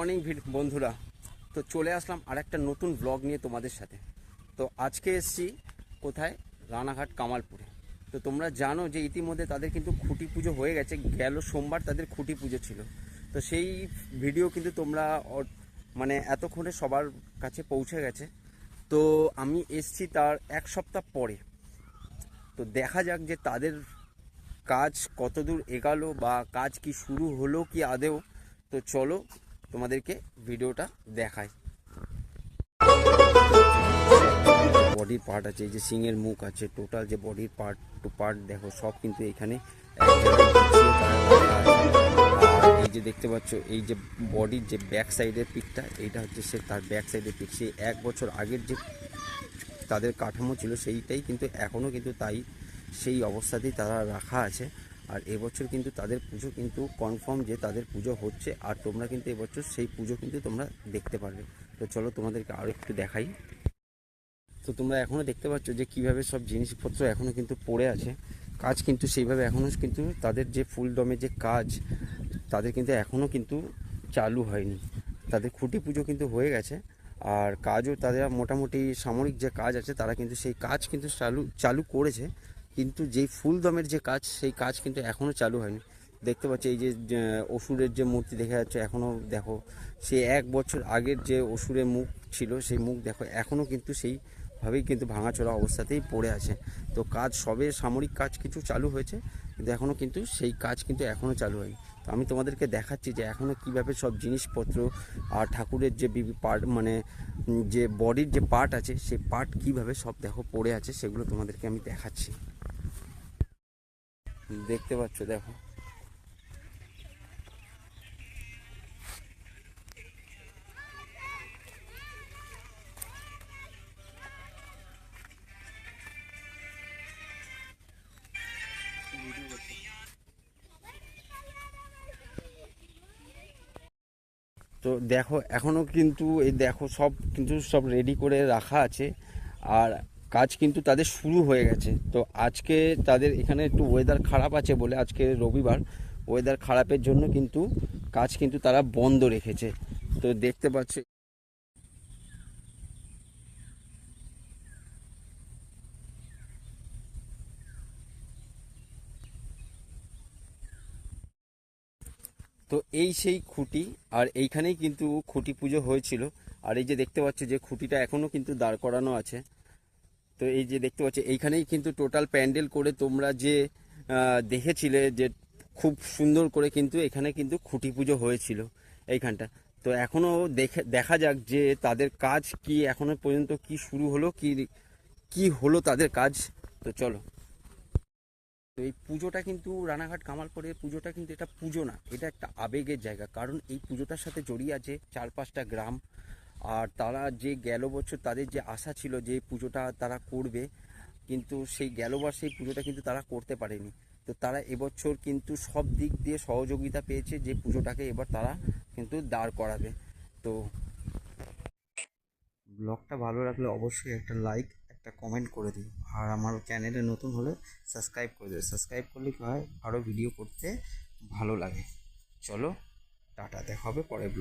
Morning বন্ধুরা। তো চলে আসলাম আর একটা নতুন ব্লগ নিয়ে তোমাদের সাথে। তো আজকে এসছি কোথায়? রানাঘাট কামালপুরে। তো তোমরা জানো যে ইতিমধ্যে তাদের কিন্তু খুঁটি পুজো হয়ে গেছে। গেল সোমবার তাদের খুঁটি পুজো ছিল। তো সেই ভিডিও কিন্তু তোমরা মানে এতক্ষণে সবার কাছে পৌঁছে গেছে। তো আমি এসছি তার এক সপ্তাহ পরে। তো দেখা যাক যে তাদের কাজ কতদূর এগালো বা কাজ কি শুরু হলো কি আদেও। তো চলো তোমাদেরকে ভিডিওটা দেখাই। বডির পার্ট আছে, এই যে সিংয়ের মুখ আছে টোটাল যে বডির পার্ট টু পার্ট দেখো, সব কিন্তু এখানে এই যে দেখতে পাচ্ছ, এই যে বডির যে ব্যাক সাইডের পিকটা এইটা হচ্ছে সে তার ব্যাক সাইডের পিক সেই এক বছর আগের যে তাদের কাঠামো ছিল, সেইটাই কিন্তু এখনও কিন্তু তাই, সেই অবস্থাতেই তারা রাখা আছে। আর এবছর কিন্তু তাদের পুজো কিন্তু কনফার্ম যে তাদের পুজো হচ্ছে, আর তোমরা কিন্তু এবছর সেই পুজো কিন্তু তোমরা দেখতে পারবে। তো চলো তোমাদেরকে আরও একটু দেখাই। তো তোমরা এখনও দেখতে পাচ্ছ যে কীভাবে সব জিনিসপত্র এখনও কিন্তু পড়ে আছে। কাজ কিন্তু সেইভাবে এখনও কিন্তু তাদের যে ফুল ডমের যে কাজ, তাদের কিন্তু এখনও কিন্তু চালু হয়নি। তাদের খুঁটি পুজো কিন্তু হয়ে গেছে, আর কাজও তাদের মোটামুটি সামরিক যে কাজ আছে, তারা কিন্তু সেই কাজ কিন্তু চালু চালু করেছে। কিন্তু যেই ফুল দমের যে কাজ, সেই কাজ কিন্তু এখনও চালু হয়নি। দেখতে পাচ্ছি এই যে অসুরের যে মূর্তি দেখা যাচ্ছে এখনও দেখো, সে এক বছর আগের যে অসুরের মুখ ছিল, সেই মুখ দেখো এখনও কিন্তু সেইভাবেই কিন্তু ভাঙাচোরা অবস্থাতেই পড়ে আছে। তো কাজ, সবে সামরিক কাজ কিছু চালু হয়েছে, কিন্তু এখনও কিন্তু সেই কাজ কিন্তু এখনও চালু হয়নি। তো আমি তোমাদেরকে দেখাচ্ছি যে এখনও কীভাবে সব জিনিসপত্র আর ঠাকুরের যে পার্ট মানে যে বডির যে পার্ট আছে, সেই পার্ট কীভাবে সব দেখো পড়ে আছে, সেগুলো তোমাদেরকে আমি দেখাচ্ছি। দেখতে পাচ্ছ, দেখো। তো দেখো এখনও কিন্তু এই দেখো সব, কিন্তু সব রেডি করে রাখা আছে। আর কাজ কিন্তু তাদের শুরু হয়ে গেছে। তো আজকে তাদের এখানে একটু ওয়েদার খারাপ আছে বলে আজকে রবিবার ওয়েদার খারাপের জন্য কিন্তু কাজ কিন্তু তারা বন্ধ রেখেছে। তো দেখতে পাচ্ছ তো এই সেই খুঁটি আর এইখানেই কিন্তু খুঁটি পুজো হয়েছিল। আর এই যে দেখতে পাচ্ছ যে খুঁটিটা এখনও কিন্তু দাঁড় করানো আছে। তো এই যে দেখতে পাচ্ছ, এইখানেই কিন্তু টোটাল প্যান্ডেল করে তোমরা যে দেখেছিলে যে খুব সুন্দর করে কিন্তু এখানে কিন্তু খুঁটি পুজো হয়েছিল এইখানটা। তো এখনও দেখে, দেখা যাক যে তাদের কাজ কি এখনও পর্যন্ত কি শুরু হলো, কি কি হলো তাদের কাজ। তো চলো। তো এই পুজোটা কিন্তু রানাঘাট কামালপুরের পুজোটা কিন্তু এটা পুজো না, এটা একটা আবেগের জায়গা। কারণ এই পুজোটার সাথে জড়িয়ে আছে চার পাঁচটা গ্রাম। আর তারা যে গেল বছর তাদের যে আশা ছিল যে পুজোটা তারা করবে, কিন্তু সেই গেলবার সেই পুজোটা কিন্তু তারা করতে পারেনি। তো তারা এবছর কিন্তু সব দিক দিয়ে সহযোগিতা পেয়েছে যে পুজোটাকে এবার তারা কিন্তু দাঁড় করাবে। তো ব্লগটা ভালো লাগলে অবশ্যই একটা লাইক একটা কমেন্ট করে দিও। আর আমার চ্যানেলে নতুন হলে সাবস্ক্রাইব করে দিও। সাবস্ক্রাইব করলে কী হয়? আরও ভিডিও করতে ভালো লাগে। চলো, টাটা, দেখা হবে পরে